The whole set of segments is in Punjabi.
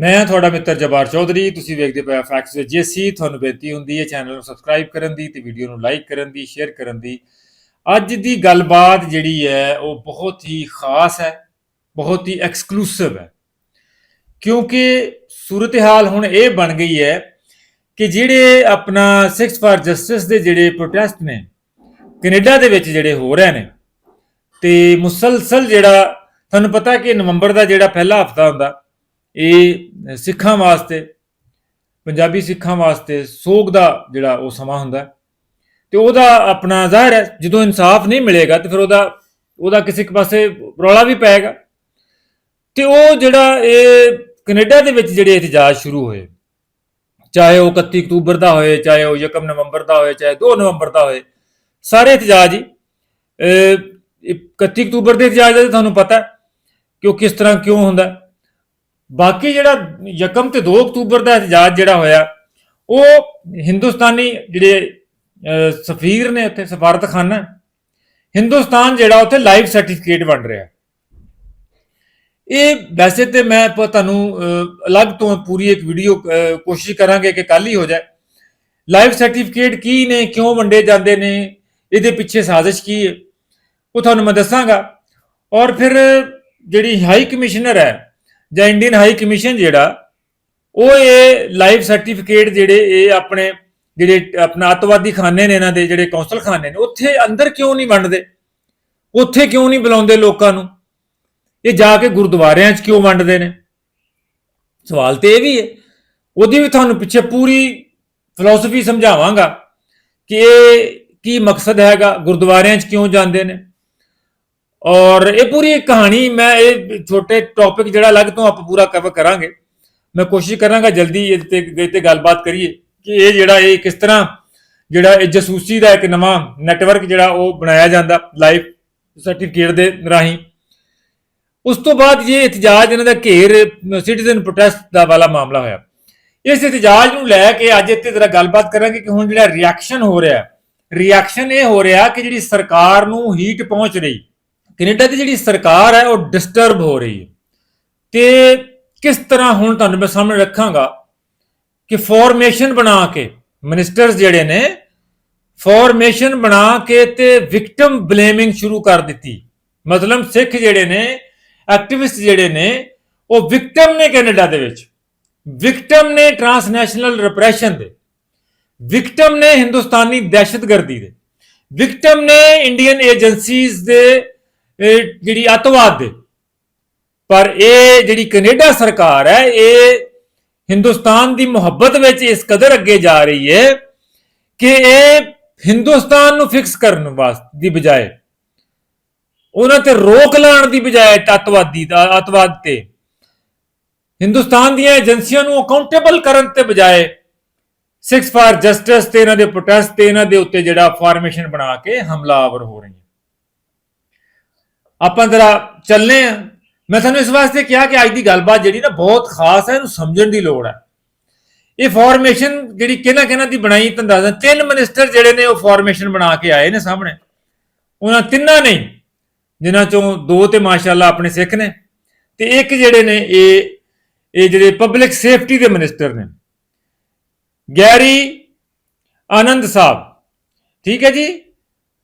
ਮੈਂ ਤੁਹਾਡਾ ਮਿੱਤਰ ਜਬਾਰ ਚੌਧਰੀ, ਤੁਸੀਂ ਵੇਖਦੇ ਪਏ ਫੈਕਟਸ ਵਿੱਚ ਜੇਸੀ ਤੁਹਾਨੂੰ ਬੇਨਤੀ ਹੁੰਦੀ ਹੈ ਚੈਨਲ ਨੂੰ ਸਬਸਕ੍ਰਾਈਬ ਕਰਨ ਦੀ ਤੇ ਵੀਡੀਓ ਨੂੰ ਲਾਈਕ ਕਰਨ ਦੀ ਸ਼ੇਅਰ ਕਰਨ ਦੀ। ਅੱਜ ਦੀ ਗੱਲਬਾਤ ਜਿਹੜੀ ਹੈ, ਉਹ ਬਹੁਤ ਹੀ ਖਾਸ ਹੈ, ਬਹੁਤ ਹੀ ਐਕਸਕਲੂਸਿਵ ਹੈ। ਕਿਉਂਕਿ ਸੂਰਤ-ਹਾਲ ਹੁਣ ਇਹ ਬਣ ਗਈ ਹੈ ਕਿ ਜਿਹੜੇ ਆਪਣਾ 6 ਫਾਰ ਜਸਟਿਸ ਦੇ ਜਿਹੜੇ ਪ੍ਰੋਟੈਸਟ ਨੇ, ਕੈਨੇਡਾ ਦੇ ਵਿੱਚ ਜਿਹੜੇ ਹੋ ਰਹੇ ਨੇ, ਤੇ ਮੁਸਲਸਲ ਜਿਹੜਾ, ਤੁਹਾਨੂੰ ਪਤਾ ਕਿ ਨਵੰਬਰ ਦਾ ਜਿਹੜਾ ਪਹਿਲਾ ਹਫਤਾ ਹੁੰਦਾ ਇਹ ਸਿੱਖਾਂ ਵਾਸਤੇ ਪੰਜਾਬੀ ਸਿੱਖਾਂ ਵਾਸਤੇ ਸੋਗ ਦਾ ਜਿਹੜਾ ਉਹ ਸਮਾਂ ਹੁੰਦਾ ਹੈ। ਤੇ ਉਹਦਾ ਆਪਣਾ ਜ਼ਾਹਿਰ ਹੈ ਜਦੋਂ ਇਨਸਾਫ ਨਹੀਂ ਮਿਲੇਗਾ ਤੇ ਫਿਰ ਉਹਦਾ ਉਹਦਾ ਕਿਸੇ ਇੱਕ ਪਾਸੇ ਰੌਲਾ ਵੀ ਪਏਗਾ ਤੇ ਉਹ ਜਿਹੜਾ ਇਹ ਕੈਨੇਡਾ ਦੇ ਵਿੱਚ ਜਿਹੜੇ ਇਤਜਾਜ ਸ਼ੁਰੂ ਹੋਏ ਚਾਹੇ ਉਹ 31 ਅਕਤੂਬਰ ਦਾ ਹੋਏ ਚਾਹੇ ਉਹ 1 ਨਵੰਬਰ ਦਾ ਹੋਏ ਚਾਹੇ 2 ਨਵੰਬਰ ਦਾ ਹੋਏ ਸਾਰੇ ਇਤਜਾਜ ਹੀ ਅਹ, 31 ਅਕਤੂਬਰ ਦੇ ਇਤਜਾਜ ਦਾ ਤੁਹਾਨੂੰ ਪਤਾ ਹੈ ਕਿ ਉਹ ਕਿਸ ਤਰ੍ਹਾਂ ਕਿਉਂ ਹੁੰਦਾ ਬਾਕੀ ਜਿਹੜਾ ਯਕਮ ਤੇ 2 ਅਕਤੂਬਰ ਦਾ ਇਤਜਾਜ ਜਿਹੜਾ ਹੋਇਆ, ਉਹ ਹਿੰਦੁਸਤਾਨੀ ਜਿਹੜੇ ਸਫੀਰ ਨੇ ਉੱਥੇ ਸਫਾਰਤਖਾਨਾ ਹਿੰਦੁਸਤਾਨ ਜਿਹੜਾ ਉੱਥੇ ਲਾਈਵ ਸਰਟੀਫਿਕੇਟ ਵੰਡ ਰਿਹਾ। ਇਹ ਵੈਸੇ ਤੇ ਮੈਂ ਤੁਹਾਨੂੰ ਅਲੱਗ ਤੋਂ ਪੂਰੀ ਇੱਕ ਵੀਡੀਓ ਕੋਸ਼ਿਸ਼ ਕਰਾਂਗੇ ਕਿ ਕੱਲ ਹੀ ਹੋ ਜਾਏ। ਲਾਈਵ ਸਰਟੀਫਿਕੇਟ ਕੀ ਨੇ, ਕਿਉਂ ਵੰਡੇ ਜਾਂਦੇ ਨੇ, ਇਹਦੇ ਪਿੱਛੇ ਸਾਜ਼ਿਸ਼ ਕੀ ਹੈ, ਉਹ ਤੁਹਾਨੂੰ ਮੈਂ ਦੱਸਾਂਗਾ। ਔਰ ਫਿਰ ਜਿਹੜੀ ਹਾਈ ਕਮਿਸ਼ਨਰ ਹੈ ਜਾਂ ਇੰਡੀਅਨ ਹਾਈ ਕਮਿਸ਼ਨ ਜਿਹੜਾ, ਉਹ ਇਹ ਲਾਈਫ ਸਰਟੀਫਿਕੇਟ ਜਿਹੜੇ ਇਹ ਆਪਣੇ, ਜਿਹੜੇ ਆਪਣਾ ਅੱਤਵਾਦੀ ਖਾਨੇ ਨੇ ਇਹਨਾਂ ਦੇ, ਜਿਹੜੇ ਕੌਂਸਲ ਖਾਨੇ ਨੇ, ਉੱਥੇ ਅੰਦਰ ਕਿਉਂ ਨਹੀਂ ਵੰਡਦੇ? ਉੱਥੇ ਕਿਉਂ ਨਹੀਂ ਬੁਲਾਉਂਦੇ ਲੋਕਾਂ ਨੂੰ? ਇਹ ਜਾ ਕੇ ਗੁਰਦੁਆਰਿਆਂ 'ਚ ਕਿਉਂ ਵੰਡਦੇ ਨੇ? ਸਵਾਲ ਤੇ ਇਹ ਵੀ ਹੈ। ਉਹਦੀ ਵੀ ਤੁਹਾਨੂੰ ਪਿੱਛੇ ਪੂਰੀ ਫਿਲਾਸਫੀ ਸਮਝਾਵਾਂਗਾ ਕਿ ਇਹ ਕੀ ਮਕਸਦ ਹੈਗਾ? ਗੁਰਦੁਆਰਿਆਂ 'ਚ ਕਿਉਂ ਜਾਂਦੇ ਨੇ? ਔਰ ਇਹ ਪੂਰੀ ਕਹਾਣੀ, ਮੈਂ ਇਹ ਛੋਟੇ ਟੌਪਿਕ ਜਿਹੜਾ ਅਲੱਗ ਤੋਂ ਆਪਾਂ ਪੂਰਾ ਕਵਰ ਕਰਾਂਗੇ। ਮੈਂ ਕੋਸ਼ਿਸ਼ ਕਰਾਂਗਾ ਜਲਦੀ ਇਹ ਤੇ ਇਹ ਤੇ ਗੱਲਬਾਤ ਕਰੀਏ ਕਿ ਇਹ ਜਿਹੜਾ ਇਹ ਕਿਸ ਤਰ੍ਹਾਂ ਜਿਹੜਾ ਇਹ ਜਸੂਸੀ ਦਾ ਇੱਕ ਨਵਾਂ ਨੈਟਵਰਕ ਜਿਹੜਾ ਉਹ ਬਣਾਇਆ ਜਾਂਦਾ ਲਾਈਫ ਸਰਟੀਫਿਕੇਟ ਦੇ ਰਾਹੀਂ। ਉਸ ਤੋਂ ਬਾਅਦ ਇਹ ਇਤਜਾਜ ਇਹਨਾਂ ਦਾ ਘੇਰ ਸਿਟੀਜ਼ਨ ਪ੍ਰੋਟੈਸਟ ਦਾ ਵਾਲਾ ਮਾਮਲਾ ਹੋਇਆ। ਇਸ ਇਤਜਾਜ ਨੂੰ ਲੈ ਕੇ ਅੱਜ ਇੱਥੇ ਜ਼ਰਾ ਗੱਲਬਾਤ ਕਰਾਂਗੇ ਕਿ ਹੁਣ ਜਿਹੜਾ ਰਿਐਕਸ਼ਨ ਹੋ ਰਿਹਾ ਰਿਐਕਸ਼ਨ ਇਹ ਹੋ ਰਿਹਾ ਕਿ ਜਿਹੜੀ ਸਰਕਾਰ ਨੂੰ ਹੀਟ ਪਹੁੰਚ ਰਹੀ। ਕੈਨੇਡਾ ਦੀ ਜਿਹੜੀ ਸਰਕਾਰ ਹੈ, ਉਹ ਡਿਸਟਰਬ ਹੋ ਰਹੀ ਹੈ। ਤੇ ਕਿਸ ਤਰ੍ਹਾਂ ਹੁਣ ਤੁਹਾਨੂੰ ਮੈਂ ਸਾਹਮਣੇ ਰੱਖਾਂਗਾ ਕਿ ਫਾਰਮੇਸ਼ਨ ਬਣਾ ਕੇ ਮਿਨਿਸਟਰਸ ਜਿਹੜੇ ਨੇ ਫਾਰਮੇਸ਼ਨ ਬਣਾ ਕੇ ਤੇ ਵਿਕਟਮ ਬਲੇਮਿੰਗ ਸ਼ੁਰੂ ਕਰ ਦਿੱਤੀ। ਮਤਲਬ ਸਿੱਖ ਜਿਹੜੇ ਨੇ ਐਕਟਿਵਿਸਟ ਜਿਹੜੇ ਨੇ, ਉਹ ਵਿਕਟਮ ਨੇ ਕੈਨੇਡਾ ਦੇ ਵਿੱਚ। ਵਿਕਟਮ ਨੇ ਟਰਾਂਸਨੈਸ਼ਨਲ ਰਿਪਰੈਸ਼ਨ ਦੇ। ਵਿਕਟਮ ਨੇ ਹਿੰਦੁਸਤਾਨੀ ਦਹਿਸ਼ਤਗਰਦੀ ਦੇ। ਵਿਕਟਮ ਨੇ ਇੰਡੀਅਨ ਏਜੰਸੀਜ਼ ਦੇ ਇਹ ਜਿਹੜੀ ਅਤਵਾਦ ਦੇ ਪਰ ਇਹ ਜਿਹੜੀ ਕੈਨੇਡਾ ਸਰਕਾਰ ਹੈ, ਇਹ ਹਿੰਦੁਸਤਾਨ ਦੀ ਮੁਹੱਬਤ ਵਿੱਚ ਇਸ ਕਦਰ ਅੱਗੇ ਜਾ ਰਹੀ ਹੈ ਕਿ ਇਹ ਹਿੰਦੁਸਤਾਨ ਨੂੰ ਫਿਕਸ ਕਰਨ ਵਾਸਤੇ ਦੀ ਬਜਾਏ, ਉਹਨਾਂ ਤੇ ਰੋਕ ਲਾਉਣ ਦੀ ਬਜਾਏ ਤਤਵਾਦੀ ਦਾ, ਅਤਵਾਦ ਤੇ, ਹਿੰਦੁਸਤਾਨ ਦੀਆਂ ਏਜੰਸੀਆਂ ਨੂੰ ਅਕਾਊਂਟੇਬਲ ਕਰਨ ਤੇ ਬਜਾਏ ਸਿਕਸ ਫਾਰ ਜਸਟਿਸ ਤੇ ਇਹਨਾਂ ਦੇ ਪ੍ਰੋਟੈਸਟ ਤੇ ਇਹਨਾਂ ਦੇ ਉੱਤੇ ਜਿਹੜਾ ਫਾਰਮੇਸ਼ਨ ਬਣਾ ਕੇ ਹਮਲਾਵਰ ਹੋ ਰਹੀਆਂ। ਆਪਾਂ ਜਰਾ ਚੱਲਨੇ ਆ। ਮੈਂ ਤੁਹਾਨੂੰ ਇਸ ਵਾਸਤੇ ਕਿਹਾ ਕਿ ਅੱਜ ਦੀ ਗੱਲਬਾਤ ਜਿਹੜੀ ਨਾ ਬਹੁਤ ਖਾਸ ਹੈ, ਇਹਨੂੰ ਸਮਝਣ ਦੀ ਲੋੜ ਹੈ। ਇਹ ਫਾਰਮੇਸ਼ਨ ਜਿਹੜੀ ਕਿਹਨਾਂ ਕਿਹਨਾਂ ਦੀ ਬਣਾਈ ਤੁਹਾਨੂੰ ਤਿੰਨ ਮਿਨਿਸਟਰ ਜਿਹੜੇ ਨੇ ਉਹ ਫਾਰਮੇਸ਼ਨ ਬਣਾ ਕੇ ਆਏ ਨੇ ਸਾਹਮਣੇ। ਉਹਨਾਂ ਤਿੰਨਾਂ ਨੇ, ਜਿਨ੍ਹਾਂ ਚੋਂ ਦੋ ਤੇ ਮਾਸ਼ਾਅੱਲਾ ਆਪਣੇ ਸਿੱਖ ਨੇ ਤੇ ਇੱਕ ਜਿਹੜੇ ਨੇ ਇਹ ਇਹ ਜਿਹੜੇ ਪਬਲਿਕ ਸੇਫਟੀ ਦੇ ਮਿਨਿਸਟਰ ਨੇ। ਗੈਰੀ ਆਨੰਦ ਸਾਹਿਬ। ਠੀਕ ਹੈ ਜੀ?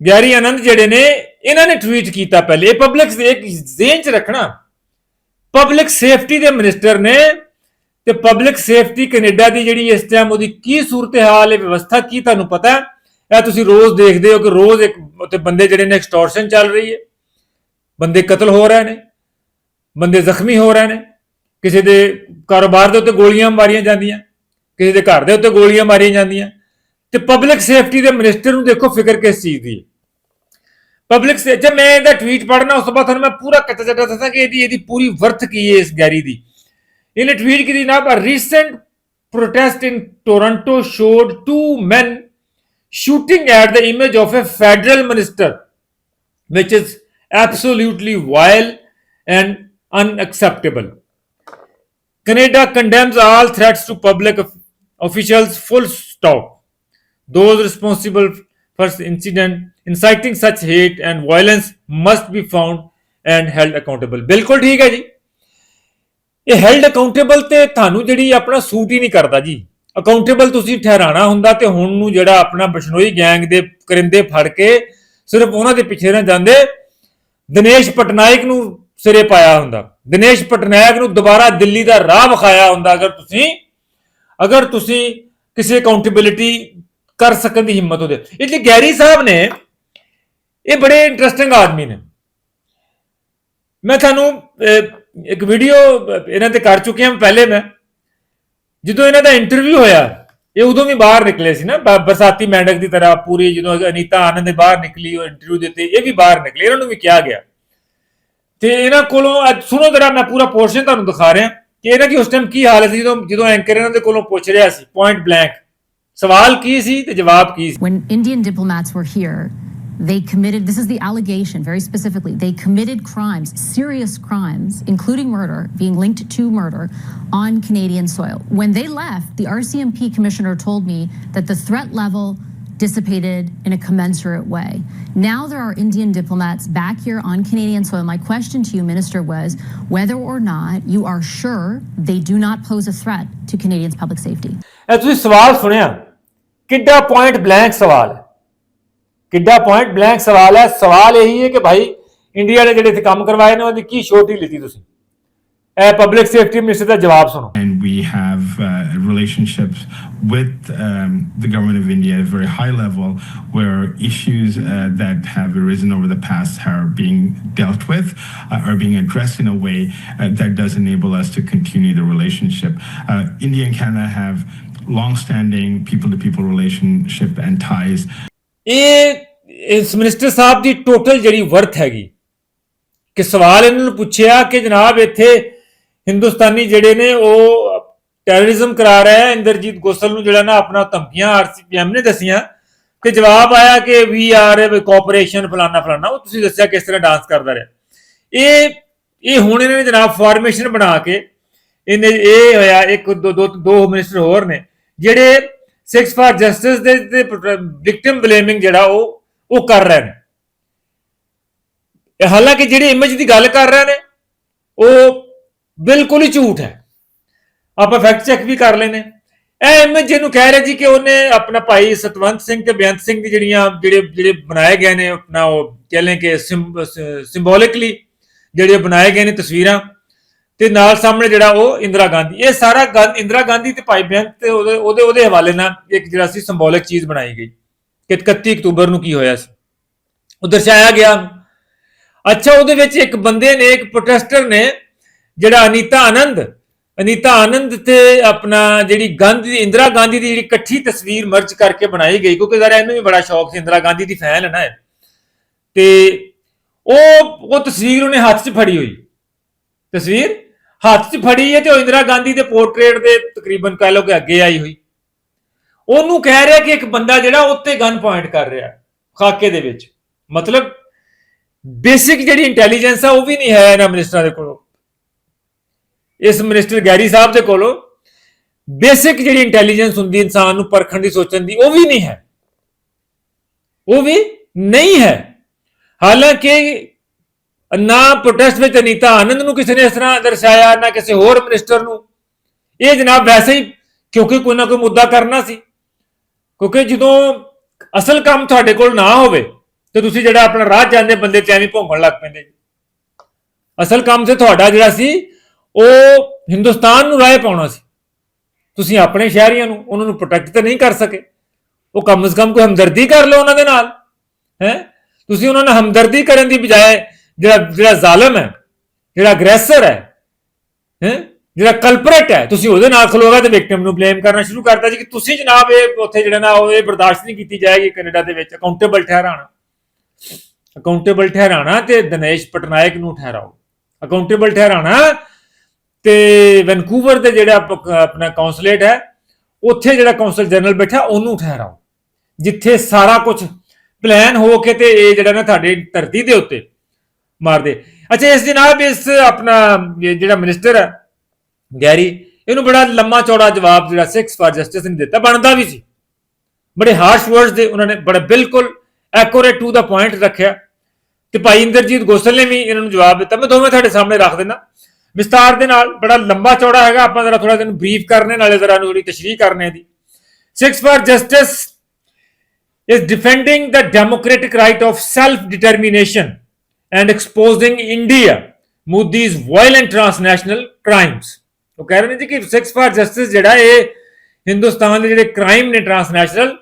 ਗੈਰੀ ਆਨੰਦ ਜਿਹੜੇ ਨੇ, ਇਹਨਾਂ ਨੇ ਟਵੀਟ ਕੀਤਾ ਪਹਿਲੇ, ਇਹ ਪਬਲਿਕ ਇੱਕ ਜ਼ੇਨ ਚ ਰੱਖਣਾ। ਪਬਲਿਕ ਸੇਫਟੀ ਦੇ ਮਿਨਿਸਟਰ ਨੇ ਤੇ ਪਬਲਿਕ ਸੇਫਟੀ ਕੈਨੇਡਾ ਦੀ ਜਿਹੜੀ ਇਸ ਟਾਈਮ ਉਹਦੀ ਕੀ ਸੂਰਤ-ਹਾਲ ਹੈ ਵਿਵਸਥਾ ਕੀ ਤੁਹਾਨੂੰ ਪਤਾ ਹੈ? ਇਹ ਤੁਸੀਂ ਰੋਜ਼ ਦੇਖਦੇ ਹੋ ਕਿ ਰੋਜ਼ ਇੱਕ ਉੱਤੇ ਬੰਦੇ ਜਿਹੜੇ ਨੇ ਐਕਸਟੋਰਸ਼ਨ ਚੱਲ ਰਹੀ ਹੈ। ਬੰਦੇ ਕਤਲ ਹੋ ਰਹੇ ਨੇ, ਬੰਦੇ ਜ਼ਖਮੀ ਹੋ ਰਹੇ ਨੇ, ਕਿਸੇ ਦੇ ਕਾਰੋਬਾਰ ਦੇ ਉੱਤੇ ਗੋਲੀਆਂ ਮਾਰੀਆਂ ਜਾਂਦੀਆਂ, ਕਿਸੇ ਦੇ ਘਰ ਦੇ ਉੱਤੇ ਗੋਲੀਆਂ ਮਾਰੀਆਂ ਜਾਂਦੀਆਂ। ਤੇ ਪਬਲਿਕ ਸੇਫਟੀ ਦੇ ਮਿਨਿਸਟਰ ਨੂੰ ਦੇਖੋ ਫਿਕਰ ਕਿਸ ਚੀਜ਼ ਦੀ ਹੈ? ਪਬਲਿਕ ਸੇ ਜਦ ਮੈਂ ਇਹਦਾ ਟਵੀਟ ਪੜਨਾ ਉਸ ਤੋਂ ਬਾਅਦ ਤੁਹਾਨੂੰ ਮੈਂ ਪੂਰਾ ਕੱਟਾ ਚੱਟਾ ਦੱਸਾਂ ਕਿ ਇਹਦੀ ਇਹਦੀ ਪੂਰੀ ਵਰਥ ਕੀ ਹੈ ਇਸ ਗੈਰੀ ਦੀ ਇਹਨੇ ਟਵੀਟ ਕੀਤੀ ਨਾ ਪਰ recent protest in Toronto showed two men shooting at the image of a federal minister, which is absolutely vile and unacceptable. Canada condemns all threats to public of- officials, full stop. Those responsible for incident, inciting such hate and violence must be found and held accountable. ਬਿਲਕੁਲ ਠੀਕ ਹੈ ਜੀ। ਇਹ ਹੈਲਡ ਅਕਾਊਂਟੇਬਲ ਤੇ ਤੁਹਾਨੂੰ ਜਿਹੜੀ ਆਪਣਾ ਸੂਟ ਹੀ ਨਹੀਂ ਕਰਦਾ ਜੀ। ਅਕਾਊਂਟੇਬਲ ਤੁਸੀਂ ਠਹਿਰਾਣਾ ਹੁੰਦਾ ਤੇ ਹੁਣ ਨੂੰ ਜਿਹੜਾ ਆਪਣਾ ਬਿਸ਼ਨੋਈ ਗੈਂਗ ਦੇ ਕਰਿੰਦੇ ਫੜ ਕੇ ਸਿਰਫ ਉਹਨਾਂ ਦੇ ਪਿੱਛੇ ਨਾ ਜਾਂਦੇ, ਦਿਨੇਸ਼ ਪਟਨਾਇਕ ਨੂੰ ਸਿਰੇ ਪਾਇਆ ਹੁੰਦਾ। ਦਿਨੇਸ਼ ਪਟਨਾਇਕ ਨੂੰ ਦੁਬਾਰਾ ਦਿੱਲੀ ਦਾ ਰਾਹ ਵਿਖਾਇਆ ਹੁੰਦਾ ਅਗਰ ਤੁਸੀਂ। ਅਗਰ ਤੁਸੀਂ ਕਿਸੇ ਅਕਾਊਂਟੇਬਿਲਿਟੀ ਕਰ ਸਕਣ ਦੀ ਹਿੰਮਤ ਉਹਦੇ ਇਹ ਜਿਹੜੇ ਗੈਰੀ ਸਾਹਿਬ ਨੇ, ਇਹ ਬੜੇ ਇੰਟਰਸਟਿੰਗ ਆਦਮੀ ਨੇ। ਮੈਂ ਤੁਹਾਨੂੰ ਇੱਕ ਵੀਡੀਓ ਇਹਨਾਂ ਤੇ ਕਰ ਚੁੱਕਿਆ ਹਾਂ। ਪਹਿਲੇ ਮੈਂ, ਜਦੋਂ ਇਹਨਾਂ ਦਾ ਇੰਟਰਵਿਊ ਹੋਇਆ, ਇਹ ਉਦੋਂ ਵੀ ਬਾਹਰ ਨਿਕਲੇ ਸੀ ਨਾ। ਬ- ਬਰਸਾਤੀ ਮੈਂਡਕ ਦੀ ਤਰ੍ਹਾਂ ਪੂਰੀ ਜਦੋਂ ਅਨੀਤਾ ਆਨੰਦ ਦੇ ਬਾਹਰ ਨਿਕਲੀ, ਉਹ ਇੰਟਰਵਿਊ ਦਿੱਤੇ, ਇਹ ਵੀ ਬਾਹਰ ਨਿਕਲੇ। ਇਹਨਾਂ ਨੂੰ ਵੀ ਕਿਹਾ ਗਿਆ। ਤੇ ਇਹਨਾਂ ਕੋਲੋਂ ਅੱਜ, ਸੁਣੋ ਜਰਾ, ਮੈਂ ਪੂਰਾ ਪੋਰਸ਼ਨ ਤੁਹਾਨੂੰ ਦਿਖਾ ਰਿਹਾ ਕਿ ਇਹਨਾਂ ਦੀ ਉਸ ਟਾਈਮ ਕੀ ਹਾਲਤ ਸੀ ਜਦੋਂ ਜਦੋਂ ਐਂਕਰ ਇਹਨਾਂ ਦੇ ਕੋਲੋਂ ਪੁੱਛ ਰਿਹਾ ਸੀ point blank ਸਵਾਲ ਕੀ ਸੀ ਤੇ ਜਵਾਬ ਕੀ ਸੀ When Indian diplomats were here, they committed, this is the allegation very specifically, they committed crimes, serious crimes, including murder, being linked to murder, on Canadian soil. When they left, the RCMP commissioner told me that the threat level dissipated in a commensurate way. Now there are Indian diplomats back here on Canadian soil. My question to you, Minister, was whether or not you are sure they do not pose a threat to Canadians' public safety. ਇਹ ਤੁਸੀਂ ਸਵਾਲ ਸੁਣਿਆ ਕਿੱਡਾ ਪੁਆਇੰਟ ਬਲੈਂਕ ਸਵਾਲ ਹੈ ਕਿੱਡਾ ਪੁਆਇੰਟ ਬਲੈਂਕ ਸਵਾਲ ਹੈ ਸਵਾਲ ਇਹੀ ਹੈ ਕਿ ਭਾਈ ਇੰਡੀਆ ਨੇ ਜਿਹੜੇ ਇੱਥੇ ਕੰਮ ਕਰਵਾਏ ਨੇ ਉਹਦੀ ਕੀ ਛੋਟੀ ਲਿੱਤੀ ਤੁਸੀਂ ਇਹ ਪਬਲਿਕ ਸੇਫਟੀ ਮਿਨਿਸਟਰ ਦਾ ਜਵਾਬ ਸੁਣੋ and we have uh, relationships with um, the government of India at a very high level where issues uh, that have arisen over the past are being dealt with, uh, are being addressed in a way uh, that does enable us to continue the relationship. Uh, India and Canada have long-standing people-to-people relationship and ties. ਇਹ, ਇਸ ਮਿਨਿਸਟਰ ਸਾਹਿਬ ਦੀ ਟੋਟਲ ਜਿਹੜੀ ਵਰਥ ਹੈਗੀ, ਕਿ ਸਵਾਲ ਇਹਨਾਂ ਨੂੰ ਪੁੱਛਿਆ ਕਿ ਜਨਾਬ ਇੱਥੇ ਹਿੰਦੁਸਤਾਨੀ ਜਿਹੜੇ ਨੇ ਉਹ ਟੈਰਰਿਜ਼ਮ ਕਰਾ ਰਿਹਾ ਹੈ ਇੰਦਰਜੀਤ ਗੋਸਲ ਨੂੰ ਜਿਹੜਾ ਨਾ ਆਪਣਾ ਧਮਕੀਆਂ ਆਰਸੀਪੀਐਮ ਨੇ ਦਸੀਆਂ, ਤੇ ਜਵਾਬ ਆਇਆ ਕਿ ਵੀ ਆਰ ਕੋਆਪਰੇਸ਼ਨ ਫਲਾਨਾ ਫਲਾਨਾ, ਉਹ ਤੁਸੀਂ ਦੱਸਿਆ ਕਿਸ ਤਰ੍ਹਾਂ ਡਾਂਸ ਕਰਦਾ ਰਿਹਾ ਇਹ ਇਹ ਹੁਣ ਇਹਨਾਂ ਨੇ ਜਨਾਬ ਫਾਰਮੇਸ਼ਨ ਬਣਾ ਕੇ, ਇਹਨੇ, ਇਹ ਹੋਇਆ ਇੱਕ, ਦੋ ਦੋ ਦੋ ਮਿਨਿਸਟਰ ਹੋਰ ਨੇ ਜਿਹੜੇ ਸਿਕਸ ਫਾਰ ਜਸਟਿਸ ਦੇ ਤੇ ਵਿਕਟਿਮ ਬਲੇਮਿੰਗ ਜਿਹੜਾ ਉਹ ਉਹ ਕਰ ਰਹੇ ਨੇ। ਹਾਲਾਂਕਿ ਜਿਹੜੇ ਇਮੇਜ ਦੀ ਗੱਲ ਕਰ ਰਹੇ ਨੇ, ਉਹ ਬਿਲਕੁਲ ਹੀ ਝੂਠ ਹੈ। ਆਪਾਂ ਫੈਕਟ ਚੈੱਕ ਵੀ ਕਰ ਲੈਨੇ ਇਹ ਇਮੇਜ ਜਿਹਨੂੰ ਕਹਿ ਰਹੇ ਜੀ ਕਿ ਉਹਨੇ ਆਪਣਾ ਭਾਈ ਸਤਵੰਤ ਸਿੰਘ ਤੇ ਬੇਅੰਤ ਸਿੰਘ ਦੀ ਜਿਹੜੀਆਂ, ਜਿਹੜੇ ਜਿਹੜੇ ਬਣਾਏ ਗਏ ਨੇ, ਆਪਣਾ ਉਹ ਕਹਿ ਲੈਂ ਕਿ ਸਿੰਬੋਲਿਕਲੀ ਜਿਹੜੇ ਬਣਾਏ ਗਏ ਨੇ ਤਸਵੀਰਾਂ ਤੇ ਨਾਲ ਸਾਹਮਣੇ ਜਿਹੜਾ ਉਹ ਇੰਦਰਾ ਗਾਂਧੀ। ਇਹ ਸਾਰਾ ਗਾ- ਇੰਦਰਾ ਗਾਂਧੀ ਤੇ ਭਾਈ ਬੇਅੰਤ ਤੇ ਉਹਦੇ ਉਹਦੇ ਉਹਦੇ ਹਵਾਲੇ ਨਾਲ ਇੱਕ ਜਿਹੜਾ ਸੀ ਸਿੰਬੋਲਿਕ ਚੀਜ਼ ਬਣਾਈ ਗਈ। ਕਿ 31 ਅਕਤੂਬਰ ਨੂੰ ਕੀ ਹੋਇਆ ਸੀ? ਉਹ ਦਰਸਾਇਆ ਗਿਆ। ਅੱਛਾ, ਉਹਦੇ ਵਿੱਚ ਇੱਕ ਬੰਦੇ ਨੇ, ਇੱਕ ਪ੍ਰੋਟੈਸਟਰ ਨੇ ਜਿਹੜਾ ਅਨੀਤਾ ਆਨੰਦ ਅਨੀਤਾ ਆਨੰਦ ਤੇ ਆਪਣਾ ਜਿਹੜੀ ਗਾਂਧੀ ਇੰਦਰਾ ਗਾਂਧੀ ਦੀ ਜਿਹੜੀ ਇਕੱਠੀ ਤਸਵੀਰ ਮਰਜ ਕਰਕੇ ਬਣਾਈ ਗਈ, ਕਿਉਂਕਿ ਜ਼ਰਾ ਇਹਨੂੰ ਵੀ ਬੜਾ ਸ਼ੌਕ ਸੀ, ਇੰਦਰਾ ਗਾਂਧੀ ਦੀ ਫੈਨ ਹੈ ਨਾ ਇਹ। ਤੇ ਉਹ ਉਹ ਤਸਵੀਰ ਉਹਨੇ ਹੱਥ 'ਚ ਫੜੀ ਹੋਈ। ਤਸਵੀਰ? ਹੱਥ 'ਚ ਫੜੀ ਹੈ ਤੇ ਉਹ ਇੰਦਰਾ ਗਾਂਧੀ ਦੇ ਪੋਰਟਰੇਟ ਦੇ ਤਕਰੀਬਨ ਕਹਿ ਲਓ ਕਿ ਅੱਗੇ ਆਈ ਹੋਈ। ਉਹਨੂੰ ਕਹਿ ਰਿਹਾ ਕਿ ਇੱਕ ਬੰਦਾ ਜਿਹੜਾ ਉੱਤੇ ਗਨ ਪੁਆਇੰਟ ਕਰ ਰਿਹਾ ਖਾਕੇ ਦੇ ਵਿੱਚ। ਮਤਲਬ ਬੇਸਿਕ ਜਿਹੜੀ ਇੰਟੈਲੀਜੈਂਸ ਆ, ਉਹ ਵੀ ਨਹੀਂ ਹੈ ਇਹਨਾਂ ਮਿਨਿਸਟਰਾਂ ਦੇ ਕੋਲੋਂ। ਇਸ ਮਿਨਿਸਟਰ ਗੈਰੀ ਸਾਹਿਬ ਦੇ ਕੋਲੋਂ ਬੇਸਿਕ ਜਿਹੜੀ ਇੰਟੈਲੀਜੈਂਸ ਹੁੰਦੀ, ਇਨਸਾਨ ਨੂੰ ਪਰਖਣ ਦੀ ਸੋਚਣ ਦੀ, ਉਹ ਵੀ ਨਹੀਂ ਹੈ। ਉਹ ਵੀ ਨਹੀਂ ਹੈ। ਹਾਲਾਂਕਿ ਨਾ ਪ੍ਰੋਟੈਸਟ ਵਿੱਚ ਅਨੀਤਾ ਆਨੰਦ ਨੂੰ ਕਿਸੇ ਨੇ ਇਸ ਤਰ੍ਹਾਂ ਦਰਸਾਇਆ, ਨਾ ਕਿਸੇ ਹੋਰ ਮਿਨਿਸਟਰ ਨੂੰ। ਇਹ ਜਨਾਬ ਵੈਸੇ ਹੀ ਕਿਉਂਕਿ ਕੋਈ ਨਾ ਕੋਈ ਮੁੱਦਾ ਕਰਨਾ ਸੀ। ਕਿਉਂਕਿ ਜਦੋਂ ਅਸਲ ਕੰਮ ਤੁਹਾਡੇ ਕੋਲ ਨਾ ਹੋਵੇ, ਤੇ ਤੁਸੀਂ ਜਿਹੜਾ ਆਪਣਾ ਰਾਹ ਜਾਂਦੇ ਬੰਦੇ ਤੇ ਐਵੇਂ ਭੌਂਕਣ ਲੱਗ ਪੈਂਦੇ ਅਸਲ ਕੰਮ ਤੇ ਤੁਹਾਡਾ ਜਿਹੜਾ ਸੀ, ਉਹ ਹਿੰਦੁਸਤਾਨ ਨੂੰ ਰਾਏ ਪਾਉਣਾ ਸੀ। ਤੁਸੀਂ ਆਪਣੇ ਸ਼ਹਿਰੀਆਂ ਨੂੰ, ਉਹਨਾਂ ਨੂੰ ਪ੍ਰੋਟੈਕਟ ਤਾਂ ਨਹੀਂ ਕਰ ਸਕੇ। ਉਹ ਕਮ ਸੇ ਕਮ ਕੋਈ ਹਮਦਰਦੀ ਕਰ ਲਓ ਉਹਨਾਂ ਦੇ ਨਾਲ, ਹੈ? ਤੁਸੀਂ ਉਹਨਾਂ ਨਾਲ ਹਮਦਰਦੀ ਕਰਨ ਦੀ ਬਜਾਏ ਜਿਹੜਾ ਜਿਹੜਾ ਜ਼ਾਲਮ ਹੈ, ਜਿਹੜਾ ਅਗਰੈਸਰ ਹੈ ਹੈ? ਜਿਹੜਾ ਕਲਪਰੇਟ ਹੈ, ਤੁਸੀਂ ਉਹਦੇ ਨਾਲ ਖਲੋਗਾ ਤੇ ਵਿਕਟਮ ਨੂੰ ਬਲੇਮ ਕਰਨਾ ਸ਼ੁਰੂ ਕਰਤਾ ਜੀ ਕਿ ਤੁਸੀਂ ਜਨਾਬ ਇਹ ਉੱਥੇ ਜਿਹੜਾ ਨਾ ਉਹ ਇਹ ਬਰਦਾਸ਼ਤ ਨਹੀਂ ਕੀਤੀ ਜਾਏਗੀ ਕੈਨੇਡਾ ਦੇ ਵਿੱਚ। ਅਕਾਊਂਟੇਬਲ ਠਹਿਰਾਣਾ। ਅਕਾਊਂਟੇਬਲ ਠਹਿਰਾਣਾ ਤੇ ਦਿਨੇਸ਼ ਪਟਨਾਇਕ ਨੂੰ ਠਹਿਰਾਓ। ਅਕਾਊਂਟੇਬਲ ਠਹਿਰਾਣਾ ਤੇ ਵੈਨਕੂਵਰ ਦੇ ਜਿਹੜਾ ਆਪਣਾ ਕੌਂਸੂਲੇਟ ਹੈ, ਉੱਥੇ ਜਿਹੜਾ ਕੌਂਸਲ ਜਨਰਲ ਬੈਠਾ, ਉਹਨੂੰ ਠਹਿਰਾਓ। ਜਿੱਥੇ ਸਾਰਾ ਕੁਝ ਪਲਾਨ ਹੋ ਕੇ ਤੇ ਇਹ ਜਿਹੜਾ ਨਾ ਤੁਹਾਡੇ ਧਰਤੀ ਦੇ ਉੱਤੇ ਮਾਰਦੇ। ਅੱਛਾ, ਇਸ ਦੇ ਜਨਾਬ ਇਸ ਆਪਣਾ ਜਿਹੜਾ ਮਿਨਿਸਟਰ ਹੈ, ਗੈਰੀ, ਇਹਨੂੰ ਬੜਾ ਲੰਮਾ ਚੌੜਾ ਜਵਾਬ ਜਿਹੜਾ ਸਿਕਸ ਫਾਰ ਜਸਟਿਸ ਨੇ ਦਿੱਤਾ, ਬਣਦਾ ਵੀ ਸੀ। ਬੜੇ ਹਾਰਸ਼ ਵਰਡਸ ਦੇ ਉਹਨਾਂ ਨੇ ਬੜਾ ਬਿਲਕੁਲ ਐਕੋਰੇਟ ਟੂ ਦਾ ਪੁਆਇੰਟ ਰੱਖਿਆ। ਤੇ ਭਾਈ ਇੰਦਰਜੀਤ ਗੋਸਲ ਨੇ ਵੀ ਇਹਨਾਂ ਨੂੰ ਜਵਾਬ ਦਿੱਤਾ। ਮੈਂ ਦੋਵੇਂ ਤੁਹਾਡੇ ਸਾਹਮਣੇ ਰੱਖ ਦਿੰਦਾ। ਵਿਸਤਾਰ ਦੇ ਨਾਲ ਬੜਾ ਲੰਬਾ ਚੌੜਾ ਹੈਗਾ। ਆਪਾਂ ਜ਼ਰਾ ਥੋੜਾ ਦਿਨ ਬਰੀਫ ਕਰਨੇ, ਨਾਲੇ ਜ਼ਰਾ ਨੂੰ ਥੋੜੀ ਤਸ਼ਰੀਹ ਕਰਨੇ ਦੀ। 6 for justice is defending the democratic right of self determination and exposing India Modi's violent transnational crimes ਉਹ ਕਹਿ ਰਹੇ ਨੇ ਜੀ ਕਿ ਸਿਕਸ ਫਾਰ ਜਸਟਿਸ ਜਿਹੜਾ ਇਹ ਹਿੰਦੁਸਤਾਨ ਦੇ ਜਿਹੜੇ ਕ੍ਰਾਈਮ ਨੇ ਟ੍ਰਾਂਸਨੈਸ਼ਨਲ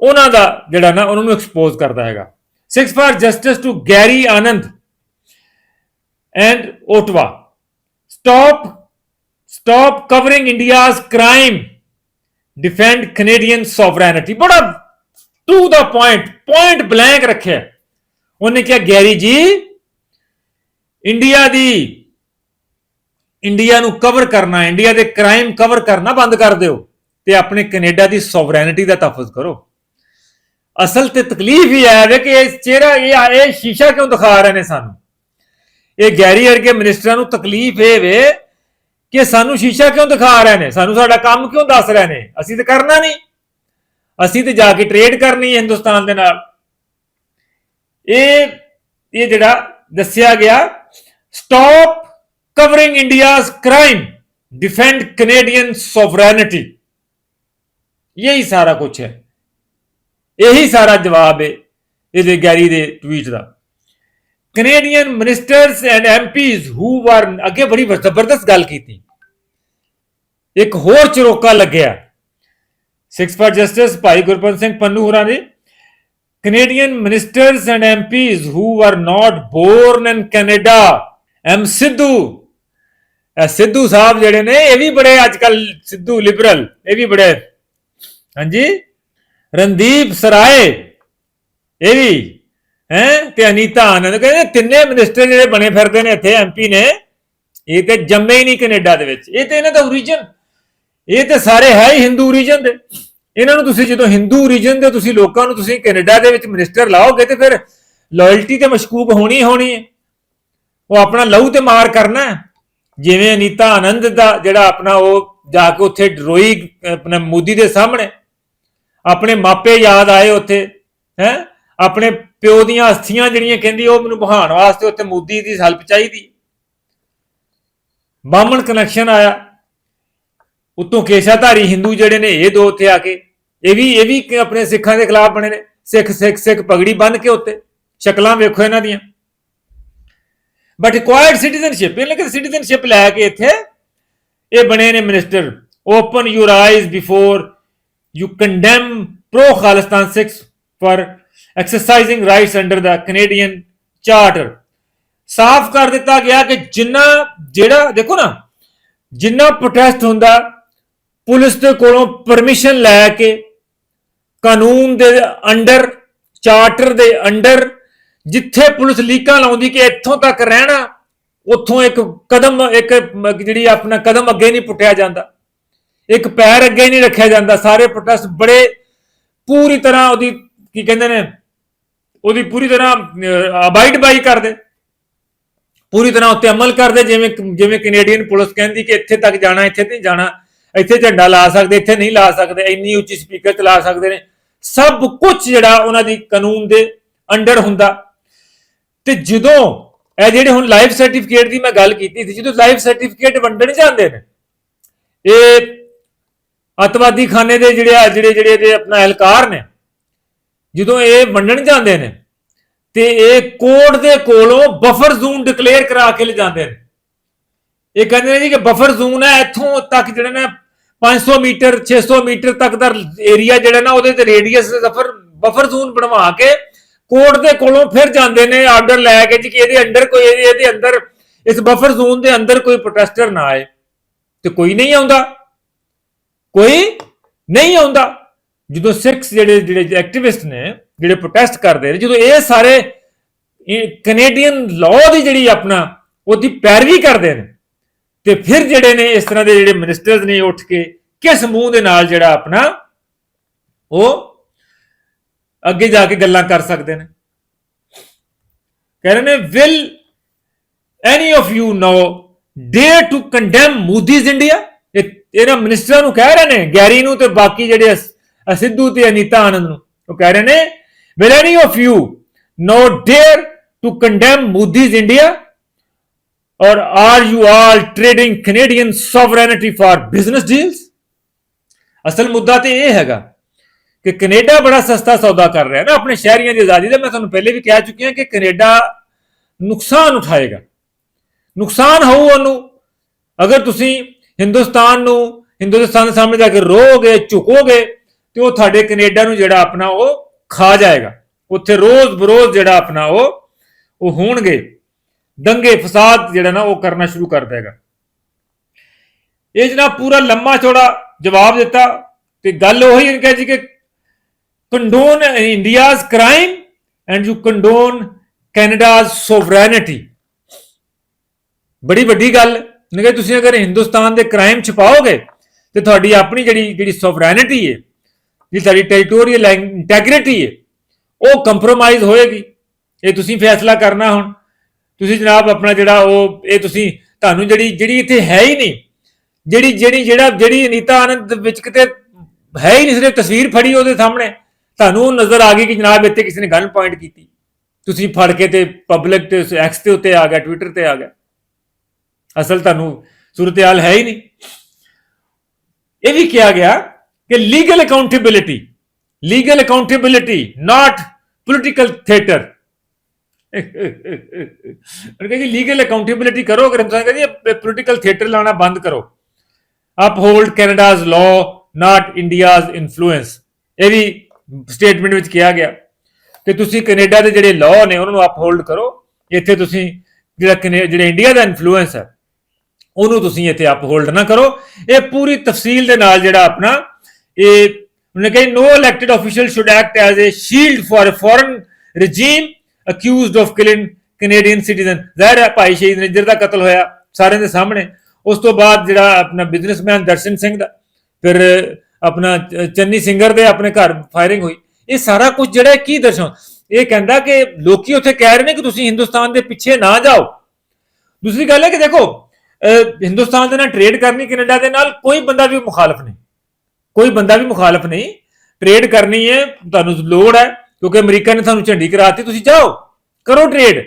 ਉਹਨਾਂ ਦਾ ਜਿਹੜਾ ਨਾ ਉਹਨਾਂ ਨੂੰ ਐਕਸਪੋਜ਼ ਕਰਦਾ ਹੈਗਾ six for justice to Gary Anand and Ottawa stop stop covering India's crime defend Canadian sovereignty ਬੜਾ to the point point blank ਰੱਖਿਆ ਉਹਨੇ ਕਿਹਾ, ਗੈਰੀ ਜੀ, ਇੰਡੀਆ ਦੀ, ਇੰਡੀਆ ਨੂੰ ਕਵਰ ਕਰਨਾ, ਇੰਡੀਆ ਦੇ ਕ੍ਰਾਈਮ ਕਵਰ ਕਰਨਾ ਬੰਦ ਕਰ ਦਿਓ ਤੇ ਆਪਣੇ ਕੈਨੇਡਾ ਦੀ ਸੋਵਰੈਨਿਟੀ ਦਾ ਤਹਫੁਜ਼ ਕਰੋ। ਅਸਲ ਤੇ ਤਕਲੀਫ ਹੀ ਹੈ ਵੇ ਕਿ ਇਹ ਚਿਹਰਾ, ਇਹ ਇਹ ਸ਼ੀਸ਼ਾ ਕਿਉਂ ਦਿਖਾ ਰਹੇ ਨੇ ਸਾਨੂੰ? ਇਹ ਗੈਰੀ ਵਰਗੇ ਮਿਨਿਸਟਰਾਂ ਨੂੰ ਤਕਲੀਫ ਇਹ ਵੇ ਕਿ ਸਾਨੂੰ ਸ਼ੀਸ਼ਾ ਕਿਉਂ ਦਿਖਾ ਰਹੇ ਨੇ? ਸਾਨੂੰ ਸਾਡਾ ਕੰਮ ਕਿਉਂ ਦੱਸ ਰਹੇ ਨੇ? ਅਸੀਂ ਤਾਂ ਕਰਨਾ ਨਹੀਂ। ਅਸੀਂ ਤੇ ਜਾ ਕੇ ਟ੍ਰੇਡ ਕਰਨੀ ਹੈ ਹਿੰਦੁਸਤਾਨ ਦੇ ਨਾਲ। ਇਹ ਇਹ ਜਿਹੜਾ ਦੱਸਿਆ ਗਿਆ stop covering India's crime defend Canadian sovereignty ਯਹੀ ਸਾਰਾ ਕੁਝ ਹੈ। ਇਹੀ ਸਾਰਾ ਜਵਾਬ ਹੈ ਇਹਦੇ ਗੈਰੀ ਦੇ tweet the. Canadian ministers and MPs who were ਅੱਗੇ ਬੜੀ ਜ਼ਬਰਦਸਤ ਗੱਲ ਕੀਤੀ। ਇੱਕ ਹੋਰ ਚਰੋਕਾ ਲੱਗਿਆ। 6 ਫਾਰ ਜਸਟਿਸ ਭਾਈ ਗੁਰਪ੍ਰੀਤ ਸਿੰਘ ਪੰਨੂ ਹੋਰਾਂ ਨੇ Canadian ministers and MPs who were not born in Canada M Sidhu ਇਹ ਸਿੱਧੂ ਸਾਹਿਬ ਜਿਹੜੇ ਨੇ ਇਹ ਵੀ ਬੜੇ ਅੱਜਕੱਲ ਸਿੱਧੂ ਲਿਬਰਲ ਇਹ ਵੀ ਬੜੇ ਹਾਂਜੀ ਰਣਦੀਪ ਸਰਾਏ ਇਹ ਵੀ ਹੈ ਤੇ ਅਨੀਤਾ ਆਨੰਦ ਕਹਿੰਦੇ ਤਿੰਨੇ ਮਿਨਿਸਟਰ ਜਿਹੜੇ ਬਣੇ ਫਿਰਦੇ ਨੇ ਇੱਥੇ ਐਮਪੀ ਨੇ ਇਹ ਤੇ ਜੰਮੇ ਹੀ ਨਹੀਂ ਕੈਨੇਡਾ ਦੇ ਵਿੱਚ ਇਹ ਤੇ ਇਹਨਾਂ ਦਾ ਓਰੀਜਨ ਇਹ ਤੇ ਸਾਰੇ ਹੈ ਹੀ ਹਿੰਦੂ ਰੀਜਨ ਦੇ ਇਹਨਾਂ ਨੂੰ ਤੁਸੀਂ ਜਦੋਂ ਹਿੰਦੂ ਰੀਜਨ ਦੇ ਤੁਸੀਂ ਲੋਕਾਂ ਨੂੰ ਤੁਸੀਂ ਕੈਨੇਡਾ ਦੇ ਵਿੱਚ ਮਿਨਿਸਟਰ ਲਾਓਗੇ ਤੇ ਫਿਰ ਲਾਇਲਟੀ ਤੇ ਮਸ਼ਕੂਕ ਹੋਣੀ ਹੋਣੀ ਹੈ। ਉਹ ਆਪਣਾ ਲਹੂ ਤੇ ਮਾਰ ਕਰਨਾ ਜਿਵੇਂ ਅਨੀਤਾ ਆਨੰਦ ਦਾ ਜਿਹੜਾ ਆਪਣਾ ਉਹ ਜਾ ਕੇ ਉੱਥੇ ਰੋਈ, ਆਪਣਾ ਮੋਦੀ ਦੇ ਸਾਹਮਣੇ। ਆਪਣੇ ਮਾਪੇ ਯਾਦ ਆਏ ਉੱਥੇ, ਹੈ? ਆਪਣੇ ਪਿਓ ਦੀਆਂ ਅਸਥੀਆਂ ਜਿਹੜੀਆਂ ਕਹਿੰਦੀ, ਉਹ ਮੈਨੂੰ ਬਹਾਉਣ ਵਾਸਤੇ ਉੱਥੇ ਮੋਦੀ ਦੀ ਹੈਲਪ ਚਾਹੀਦੀ। ਬਾਹਮਣ ਕਨੈਕਸ਼ਨ ਆਇਆ। ਉਤੋਂ ਕੇਸ਼ਾਧਾਰੀ ਹਿੰਦੂ ਜਿਹੜੇ ਨੇ, ਇਹ ਦੋ ਉੱਥੇ ਆ ਕੇ ਇਹ ਵੀ ਇਹ ਵੀ ਆਪਣੇ ਸਿੱਖਾਂ ਦੇ ਖਿਲਾਫ ਬਣੇ ਨੇ। ਸਿੱਖ ਸਿੱਖ ਸਿੱਖ ਪਗੜੀ ਬੰਨ ਕੇ ਉੱਤੇ ਸ਼ਕਲਾਂ ਵੇਖੋ ਇਹਨਾਂ ਦੀਆਂ। ਬਟ ਰਿਕੁਆਇਰਡ ਸਿਟੀਜ਼ਨਸ਼ਿਪ ਇਹਨਾਂ ਕਿ ਸਿਟੀਜ਼ਨਸ਼ਿਪ ਲੈ ਕੇ ਇੱਥੇ ਇਹ ਬਣੇ ਨੇ minister open your eyes before you condemn pro Khalistan Sikhs for exercising rights under the Canadian charter ਸਾਫ਼ ਕਰ ਦਿੱਤਾ ਗਿਆ ਕਿ ਜਿੰਨਾ, ਜਿਹੜਾ, ਦੇਖੋ ਨਾ, ਜਿੰਨਾ ਪ੍ਰੋਟੈਸਟ ਹੁੰਦਾ, ਪੁਲਿਸ ਦੇ ਕੋਲੋਂ ਪਰਮਿਸ਼ਨ ਲੈ ਕੇ ਕਾਨੂੰਨ ਦੇ ਅੰਡਰ, ਚਾਰਟਰ ਦੇ ਅੰਡਰ, ਜਿੱਥੇ ਪੁਲਿਸ ਲੀਕਾਂ ਲਾਉਂਦੀ ਕਿ ਇੱਥੋਂ ਤੱਕ ਰਹਿਣਾ, ਉੱਥੋਂ ਇੱਕ ਕਦਮ, ਇੱਕ ਜਿਹੜੀ ਆਪਣਾ ਕਦਮ ਅੱਗੇ ਨਹੀਂ ਪੁੱਟਿਆ ਜਾਂਦਾ। ਇੱਕ ਪੈਰ ਅੱਗੇ ਨਹੀਂ ਰੱਖਿਆ ਜਾਂਦਾ। ਸਾਰੇ ਪ੍ਰੋਟੈਸਟ ਬੜੇ ਪੂਰੀ ਤਰ੍ਹਾਂ ਉਹਦੀ, ਕੀ ਕਹਿੰਦੇ ਨੇ, ਉਹਦੀ ਪੂਰੀ ਤਰ੍ਹਾਂ ਅਬਾਈਡ ਬਾਈ ਕਰਦੇ। ਪੂਰੀ ਤਰ੍ਹਾਂ ਉੱਤੇ ਅਮਲ ਕਰਦੇ, ਜਿਵੇਂ ਜਿਵੇਂ ਕੈਨੇਡੀਅਨ ਪੁਲਿਸ ਕਹਿੰਦੀ ਕਿ ਇੱਥੇ ਤੱਕ ਜਾਣਾ, ਇੱਥੇ ਨਹੀਂ ਜਾਣਾ। ਇੱਥੇ ਝੰਡਾ ਲਾ ਸਕਦੇ, ਇੱਥੇ ਨਹੀਂ ਲਾ ਸਕਦੇ, ਇੰਨੀ ਉੱਚੀ ਸਪੀਕਰ ਚਲਾ ਸਕਦੇ ਨੇ। ਸਭ ਕੁਝ ਜਿਹੜਾ ਉਹਨਾਂ ਦੀ ਕਾਨੂੰਨ ਦੇ ਅੰਡਰ ਹੁੰਦਾ। ਤੇ ਜਦੋਂ ਇਹ ਜਿਹੜੇ ਹੁਣ ਲਾਈਫ ਸਰਟੀਫਿਕੇਟ ਦੀ ਮੈਂ ਗੱਲ ਕੀਤੀ ਸੀ, ਜਦੋਂ ਲਾਈਫ ਸਰਟੀਫਿਕੇਟ ਵੰਡਣ ਜਾਂਦੇ ਨੇ, ਇਹ ਅਤਵਾਦੀ ਖਾਨੇ ਦੇ ਜਿਹੜੇ ਜਿਹੜੇ ਜਿਹੜੇ ਇਹਦੇ ਆਪਣਾ ਅਹਿਲਕਾਰ ਨੇ, ਜਦੋਂ ਇਹ ਵੰਡਣ ਜਾਂਦੇ ਨੇ, ਤੇ ਇਹ ਕੋਰਟ ਦੇ ਕੋਲੋਂ ਬਫਰ ਜ਼ੋਨ ਡਿਕਲੇਅਰ ਕਰਾ ਕੇ ਲਿਜਾਂਦੇ ਨੇ। ਇਹ ਕਹਿੰਦੇ ਨੇ ਜੀ ਕਿ ਬਫਰ ਜ਼ੋਨ ਹੈ, ਇੱਥੋਂ ਤੱਕ ਜਿਹੜਾ ਨਾ 500 ਮੀਟਰ 600 ਮੀਟਰ ਤੱਕ ਦਾ ਏਰੀਆ ਜਿਹੜਾ ਨਾ ਉਹਦੇ ਤੇ ਰੇਡੀਅਸ ਬਫਰ ਬਫਰ ਜ਼ੋਨ ਬਣਵਾ ਕੇ ਕੋਰਟ ਦੇ ਕੋਲੋਂ ਫਿਰ ਜਾਂਦੇ ਨੇ ਆਰਡਰ ਲੈ ਕੇ ਜੀ ਕਿ ਇਹਦੇ ਅੰਡਰ ਕੋਈ, ਇਹਦੇ ਇਹਦੇ ਅੰਦਰ, ਇਸ ਬਫਰ ਜ਼ੋਨ ਦੇ ਅੰਦਰ ਕੋਈ ਪ੍ਰੋਟੈਸਟਰ ਨਾ ਆਏ। ਤੇ ਕੋਈ ਨਹੀਂ ਆਉਂਦਾ। ਕੋਈ ਨਹੀਂ ਆਉਂਦਾ। ਜਦੋਂ ਸਿੱਖਸ ਜਿਹੜੇ ਜਿਹੜੇ ਐਕਟਿਵਿਸਟ ਨੇ, ਜਿਹੜੇ ਪ੍ਰੋਟੈਸਟ ਕਰਦੇ ਨੇ, ਜਦੋਂ ਇਹ ਸਾਰੇ ਕੈਨੇਡੀਅਨ ਲਾਅ ਦੀ ਜਿਹੜੀ ਆਪਣਾ, ਉਹਦੀ ਪੈਰਵੀ ਕਰਦੇ ਨੇ ਤੇ ਫਿਰ ਜਿਹੜੇ ਨੇ ਇਸ ਤਰ੍ਹਾਂ ਦੇ ਜਿਹੜੇ ਮਿਨਿਸਟਰਸ ਨੇ ਉੱਠ ਕੇ ਕਿਸ ਮੂੰਹ ਦੇ ਨਾਲ ਜਿਹੜਾ ਆਪਣਾ ਉਹ ਅੱਗੇ ਜਾ ਕੇ ਗੱਲਾਂ ਕਰ ਸਕਦੇ ਨੇ। ਕਹਿ ਰਹੇ ਨੇ will any of you no dare to condemn Modi's India ਇਹਨਾਂ ਮਿਨਿਸਟਰਾਂ ਨੂੰ ਕਹਿ ਰਹੇ ਨੇ, ਗੈਰੀ ਨੂੰ ਤੇ ਬਾਕੀ ਜਿਹੜੇ ਸਿੱਧੂ ਤੇ ਅਨੀਤਾ ਆਨੰਦ ਨੂੰ। ਉਹ ਕਹਿ ਰਹੇ ਨੇ will any of you no dare to condemn Modi's India or are you all trading Canadian sovereignty for business deals ਅਸਲ ਮੁੱਦਾ ਤੇ ਇਹ ਹੈਗਾ ਕਿ ਕੈਨੇਡਾ ਬੜਾ ਸਸਤਾ ਸੌਦਾ ਕਰ ਰਿਹਾ ਨਾ ਆਪਣੇ ਸ਼ਹਿਰੀਆਂ ਦੀ ਆਜ਼ਾਦੀ ਦਾ। ਮੈਂ ਤੁਹਾਨੂੰ ਪਹਿਲੇ ਵੀ ਕਹਿ ਚੁੱਕਿਆ ਕਿ ਕੈਨੇਡਾ ਨੁਕਸਾਨ ਉਠਾਏਗਾ। ਨੁਕਸਾਨ ਹੋਊ ਉਹਨੂੰ। ਅਗਰ ਤੁਸੀਂ ਹਿੰਦੁਸਤਾਨ ਨੂੰ ਹਿੰਦੁਸਤਾਨ ਦੇ ਸਾਹਮਣੇ ਜਾ ਕੇ ਰੋਗੇ ਝੁਕੋਗੇ, ਤੇ ਉਹ ਤੁਹਾਡੇ ਕੈਨੇਡਾ ਨੂੰ ਜਿਹੜਾ ਆਪਣਾ ਉਹ ਖਾ ਜਾਏਗਾ। ਉੱਥੇ ਰੋਜ਼ ਬਰੋਜ਼ ਜਿਹੜਾ ਆਪਣਾ ਉਹ ਉਹ ਹੋਣਗੇ। ਦੰਗੇ, ਫਸਾਦ ਜਿਹੜਾ ਨਾ ਉਹ ਕਰਨਾ ਸ਼ੁਰੂ ਕਰ ਦੇਗਾ। ਇਹ ਜਨਾਬ ਪੂਰਾ ਲੰਮਾ ਚੌੜਾ ਜਵਾਬ ਦਿੱਤਾ, ਤੇ ਗੱਲ ਉਹੀ ਹੈ ਜੀ ਕਿ condone India's crime and you condone Canada's sovereignty ਬੜੀ ਵੱਡੀ ਗੱਲ। ਨੇ ਕਿ ਤੁਸੀਂ ਅਗਰ ਹਿੰਦੁਸਤਾਨ ਦੇ ਕ੍ਰਾਈਮ ਛਪਾਓਗੇ, ਤੇ ਤੁਹਾਡੀ ਆਪਣੀ ਜਿਹੜੀ ਜਿਹੜੀ ਸੋਵਰੈਨਿਟੀ ਹੈ, ਜਿਹੜੀ ਤੁਹਾਡੀ ਟੈਰੀਟੋਰੀਅਲ ਇੰਟੈਗ੍ਰਿਟੀ ਹੈ, ਉਹ ਕੰਪਰੋਮਾਈਜ਼ ਹੋਏਗੀ। ਇਹ ਤੁਸੀਂ ਫੈਸਲਾ ਕਰਨਾ ਹੁਣ। ਤੁਸੀਂ ਜਨਾਬ ਆਪਣਾ ਜਿਹੜਾ ਉਹ, ਇਹ ਤੁਸੀਂ, ਤੁਹਾਨੂੰ ਜਿਹੜੀ ਜਿਹੜੀ ਇੱਥੇ ਹੈ ਹੀ ਨਹੀਂ, ਜਿਹੜੀ ਜਿਹੜੀ, ਜਿਹੜਾ, ਜਿਹੜੀ ਅਨੀਤਾ ਆਨੰਦ ਵਿੱਚ ਕਿਤੇ ਹੈ ਹੀ ਨਹੀਂ, ਸਿਰਫ ਤਸਵੀਰ ਫੜੀ ਉਹਦੇ ਸਾਹਮਣੇ, ਤੁਹਾਨੂੰ ਉਹ ਨਜ਼ਰ ਆ ਗਈ ਕਿ ਜਨਾਬ ਇੱਥੇ ਕਿਸੇ ਨੇ ਗਨ ਪੁਆਇੰਟ ਕੀਤੀ। ਤੁਸੀਂ ਫੜ ਕੇ ਤੇ ਪਬਲਿਕ ਤੇ ਐਕਸ ਦੇ ਉੱਤੇ ਆ ਗਿਆ ਟਵਿੱਟਰ ਤੇ ਆ ਗਿਆ। ਅਸਲ ਤੁਹਾਨੂੰ ਸੂਰਤਹਾਲ ਹੈ ਹੀ ਨਹੀਂ। ਇਹ ਵੀ ਕਿਹਾ ਗਿਆ ਕਿ legal accountability legal accountability not political theatre ਅਰ ਜੀ ਲੀਗਲ ਅਕਾਊਂਟੇਬਿਲਿਟੀ ਕਰੋ ਅਗਰ ਹਮ ਕਹਿੰਦੇ ਜੀ ਥੀਏਟਰ ਲਾਉਣਾ ਬੰਦ ਕਰੋ uphold Canada's law not India's influence ਇਹ ਵੀ ਸਟੇਟਮੈਂਟ ਵਿੱਚ ਕਿਹਾ ਗਿਆ ਕਿ ਤੁਸੀਂ ਕੈਨੇਡਾ ਦੇ ਜਿਹੜੇ ਲਾਅ ਨੇ ਉਹਨਾਂ ਨੂੰ ਅਪਹੋਲਡ ਕਰੋ ਇੱਥੇ ਤੁਸੀਂ ਜਿਹੜਾ ਕਨੇ- ਜਿਹੜਾ ਇੰਡੀਆ ਦਾ ਇਨਫਲੂਐਂਸ ਹੈ ਉਹਨੂੰ ਤੁਸੀਂ ਇੱਥੇ ਅਪਹੋਲਡ ਨਾ ਕਰੋ ਇਹ ਪੂਰੀ ਤਫਸੀਲ ਦੇ ਨਾਲ ਜਿਹੜਾ ਆਪਣਾ ਇਹ ਉਹਨੇ ਕਹੀ no elected official should act as a shield for a foreign regime accused of killing Canadian citizen ਜ਼ਾਹਿਰ ਹੈ ਭਾਈ ਸ਼ਹੀਦ ਨਿੱਜਰ ਦਾ ਕਤਲ ਹੋਇਆ ਸਾਰਿਆਂ ਦੇ ਸਾਹਮਣੇ ਉਸ ਤੋਂ ਬਾਅਦ ਜਿਹੜਾ ਆਪਣਾ ਬਿਜ਼ਨਸਮੈਨ ਦਰਸ਼ਨ ਸਿੰਘ ਦਾ ਫਿਰ ਆਪਣਾ ਚੰਨੀ ਸਿੰਗਰ ਦੇ ਆਪਣੇ ਘਰ ਫਾਇਰਿੰਗ ਹੋਈ ਇਹ ਸਾਰਾ ਕੁਝ ਜਿਹੜਾ ਕੀ ਦਰਸ਼ਨ ਇਹ ਕਹਿੰਦਾ ਕਿ ਲੋਕੀ ਉੱਥੇ ਕਹਿ ਰਹੇ ਨੇ ਕਿ ਤੁਸੀਂ ਹਿੰਦੁਸਤਾਨ ਦੇ ਪਿੱਛੇ ਨਾ ਜਾਓ ਦੂਸਰੀ ਗੱਲ ਹੈ ਕਿ ਦੇਖੋ ਹਿੰਦੁਸਤਾਨ ਦੇ ਨਾਲ ਟ੍ਰੇਡ ਕਰਨੀ ਕੈਨੇਡਾ ਦੇ ਨਾਲ ਕੋਈ ਬੰਦਾ ਵੀ ਮੁਖਾਲਫ ਨਹੀਂ ਕੋਈ ਬੰਦਾ ਵੀ ਮੁਖਾਲਫ ਨਹੀਂ ਟ੍ਰੇਡ ਕਰਨੀ ਹੈ ਤੁਹਾਨੂੰ ਲੋੜ ਹੈ ਕਿਉਂਕਿ ਅਮਰੀਕਾ ਨੇ ਤੁਹਾਨੂੰ ਝੰਡੀ ਕਰਾਤੀ, ਤੁਸੀਂ ਜਾਓ, ਕਰੋ ਟ੍ਰੇਡ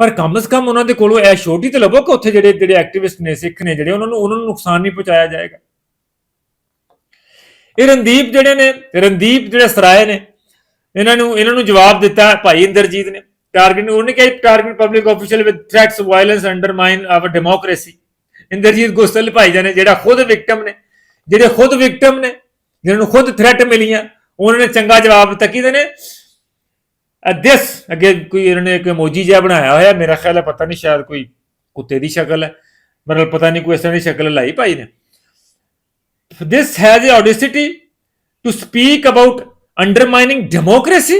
ਪਰ ਕਮ ਸ ਕਮ ਉਹਨਾਂ ਦੇ ਕੋਲੋਂ ਇਹ ਛੋਟੀ ਤੇ ਲੱਭੋ ਕਿ ਉੱਥੇ ਜਿਹੜੇ ਜਿਹੜੇ ਐਕਟਿਵਿਸਟ ਨੇ, ਸਿੱਖ ਨੇ, ਜਿਹੜੇ ਉਹਨਾਂ ਨੂੰ ਉਹਨਾਂ ਨੂੰ ਨੁਕਸਾਨ ਨਹੀਂ ਪਹੁੰਚਾਇਆ ਜਾਏਗਾ। ਇਹ ਰਣਦੀਪ ਜਿਹੜੇ ਨੇ ਰਣਦੀਪ ਜਿਹੜੇ ਸਰਾਏ ਨੇ, ਇਹਨਾਂ ਨੂੰ ਇਹਨਾਂ ਨੂੰ ਜਵਾਬ ਦਿੱਤਾ ਭਾਈ ਇੰਦਰਜੀਤ ਨੇ। ਟਾਰਗੇਟ ਉਹਨੇ ਕਿਹਾ target public official with threats violence undermine our democracy Inderjit Gosal ਭਾਈ ਜਾਨੇ ਜਿਹੜਾ ਖੁਦ ਵਿਕਟਮ ਨੇ, ਜਿਹੜੇ ਖੁਦ ਵਿਕਟਮ ਨੇ, ਜਿਹਨਾਂ ਨੂੰ ਖੁਦ ਥ੍ਰੈਟ ਮਿਲੀਆਂ, ਉਹਨਾਂ ਨੇ ਚੰਗਾ ਜਵਾਬ ਦਿੱਤਾ। ਕਿਹਦੇ ਨੇ? ਦਿਸ ਅੱਗੇ ਕੋਈ ਇਹਨਾਂ ਨੇ ਇੱਕ ਇਮੋਜੀ ਜਿਹਾ ਬਣਾਇਆ ਹੋਇਆ ਮੇਰਾ ਖਿਆਲ ਹੈ ਪਤਾ ਨਹੀਂ ਸ਼ਾਇਦ ਕੋਈ ਕੁੱਤੇ ਦੀ ਸ਼ਕਲ ਹੈ ਮਤਲਬ ਪਤਾ ਨਹੀਂ ਕੋਈ ਇਸ ਤਰ੍ਹਾਂ ਦੀ ਸ਼ਕਲ ਲਾਈ ਭਾਈ ਨੇ this has a audacity to speak about undermining democracy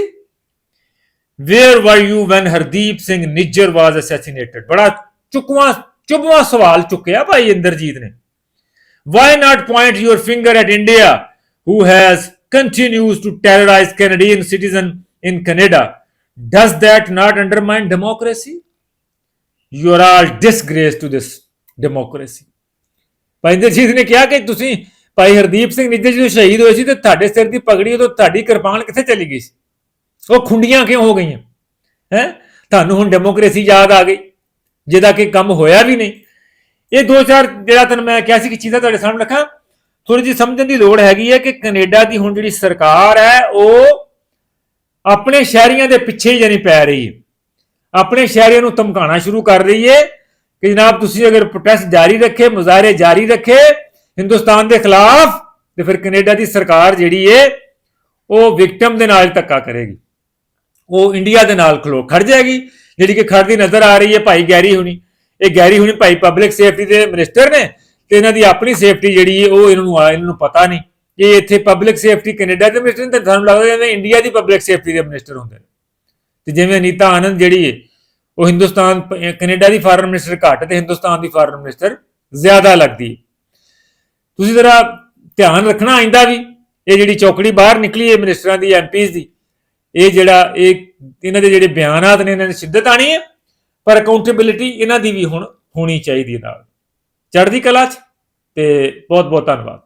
where were you when hardeep singh nijjar was assassinated ਬੜਾ ਚੁਕਵਾ ਚੁਬਵਾ ਸਵਾਲ ਚੁੱਕਿਆ ਭਾਈ ਇੰਦਰਜੀਤ ਨੇ why not point your finger at india who has continues to terrorize canadian citizen in canada. Does that not undermine democracy? You are all disgrace to this democracy. ਭਾਈ ਇੰਦਰਜੀਤ ਨੇ ਕਿਹਾ ਕਿ ਤੁਸੀਂ ਭਾਈ ਹਰਦੀਪ ਸਿੰਘ ਨਿੱਜਰ ਜਦੋਂ ਸ਼ਹੀਦ ਹੋਏ ਸੀ ਤੇ ਤੁਹਾਡੇ ਸਿਰ ਦੀ ਪਗੜੀ ਉਦੋਂ ਤੁਹਾਡੀ ਕਿਰਪਾਨ ਕਿੱਥੇ ਚਲੀ ਗਈ ਸੀ? ਉਹ ਖੁੰਡੀਆਂ ਕਿਉਂ ਹੋ ਗਈਆਂ? ਹੈ? ਤੁਹਾਨੂੰ ਹੁਣ ਡੈਮੋਕ੍ਰੇਸੀ ਯਾਦ ਆ ਗਈ, ਜਿਹਦਾ ਕਿ ਕੰਮ ਹੋਇਆ ਵੀ ਨਹੀਂ। ਇਹ ਦੋ ਚਾਰ ਜਿਹੜਾ ਤੈਨੂੰ ਮੈਂ ਕਿਹਾ ਸੀ ਕਿ ਚੀਜ਼ਾਂ ਤੁਹਾਡੇ ਸਾਹਮਣੇ ਰੱਖਾਂ ਥੋੜੀ ਜਿਹੀ ਸਮਝਣ ਦੀ ਲੋੜ ਹੈਗੀ ਹੈ ਕਿ ਕੈਨੇਡਾ ਦੀ ਹੁਣ ਜਿਹੜੀ ਸਰਕਾਰ ਹੈ, ਉਹ ਆਪਣੇ ਸ਼ਹਿਰੀਆਂ ਦੇ ਪਿੱਛੇ ਹੀ ਜਾਨੀ ਪੈ ਰਹੀ ਹੈ। ਆਪਣੇ ਸ਼ਹਿਰੀਆਂ ਨੂੰ ਧਮਕਾਉਣਾ ਸ਼ੁਰੂ ਕਰ ਰਹੀ ਹੈ ਕਿ ਜਨਾਬ ਤੁਸੀਂ ਅਗਰ ਪ੍ਰੋਟੈਸਟ ਜਾਰੀ ਰੱਖੇ, ਮੁਜ਼ਾਹਰੇ ਜਾਰੀ ਰੱਖੇ ਹਿੰਦੁਸਤਾਨ ਦੇ ਖਿਲਾਫ, ਤੇ ਫਿਰ ਕੈਨੇਡਾ ਦੀ ਸਰਕਾਰ ਜਿਹੜੀ ਹੈ, ਉਹ ਵਿਕਟਮ ਦੇ ਨਾਲ ਧੱਕਾ ਕਰੇਗੀ। ਉਹ ਇੰਡੀਆ ਦੇ ਨਾਲ ਖਲੋ ਖੜ ਜਾਏਗੀ। ਜਿਹੜੀ ਕਿ ਖੜਦੀ ਨਜ਼ਰ ਆ ਰਹੀ ਹੈ ਭਾਈ ਗੈਰੀ ਹੁਣੀ। ਇਹ ਗੈਰੀ ਹੁਣੀ ਭਾਈ ਪਬਲਿਕ ਸੇਫਟੀ ਦੇ ਮਿਨਿਸਟਰ ਨੇ, ਤੇ ਇਹਨਾਂ ਦੀ ਆਪਣੀ ਸੇਫਟੀ ਜਿਹੜੀ ਹੈ, ਉਹ ਇਹਨਾਂ ਨੂੰ ਆ, ਇਹਨਾਂ ਨੂੰ ਪਤਾ ਨਹੀਂ। ਇਹ ਇੱਥੇ ਪਬਲਿਕ ਸੇਫਟੀ ਕੈਨੇਡਾ ਦੇ ਮਿਨਿਸਟਰ ਨੇ ਤਾਂ ਤੁਹਾਨੂੰ ਲੱਗਦਾ ਜਿਵੇਂ ਇੰਡੀਆ ਦੀ ਪਬਲਿਕ ਸੇਫਟੀ ਦੇ ਮਿਨਿਸਟਰ ਹੁੰਦੇ ਨੇ? ਤੇ ਜਿਵੇਂ ਅਨੀਤਾ ਆਨੰਦ ਜਿਹੜੀ ਹੈ ਉਹ ਹਿੰਦੁਸਤਾਨ, ਕੈਨੇਡਾ ਦੀ ਫਾਰਨ ਮਿਨਿਸਟਰ ਘੱਟ ਤੇ ਹਿੰਦੁਸਤਾਨ ਦੀ ਫਾਰਨ ਮਿਨਿਸਟਰ ਜ਼ਿਆਦਾ ਲੱਗਦੀ ਤੁਸੀਂ ਜ਼ਰਾ ਧਿਆਨ ਰੱਖਣਾ ਆਇੰਦਾ ਵੀ, ਇਹ ਜਿਹੜੀ ਚੌਕੜੀ ਬਾਹਰ ਨਿਕਲੀ ਹੈ ਮਿਨਿਸਟਰਾਂ ਦੀ ਐਮਪੀਜ਼ ਦੀ, ਇਹ ਜਿਹੜਾ, ਇਹ ਇਹਨਾਂ ਦੇ ਜਿਹੜੇ ਬਿਆਨਾਤ ਨੇ, ਇਹਨਾਂ ਨੇ ਸ਼ਿੱਦਤ ਆਣੀ ਹੈ ਪਰ ਅਕਾਊਂਟੇਬਿਲਿਟੀ ਇਹਨਾਂ ਦੀ ਵੀ ਹੁਣ ਹੋਣੀ ਚਾਹੀਦੀ ਹੈ ਨਾਲ। ਚੜ੍ਹਦੀ ਕਲਾ ਚ, ਤੇ ਬਹੁਤ ਬਹੁਤ ਧੰਨਵਾਦ।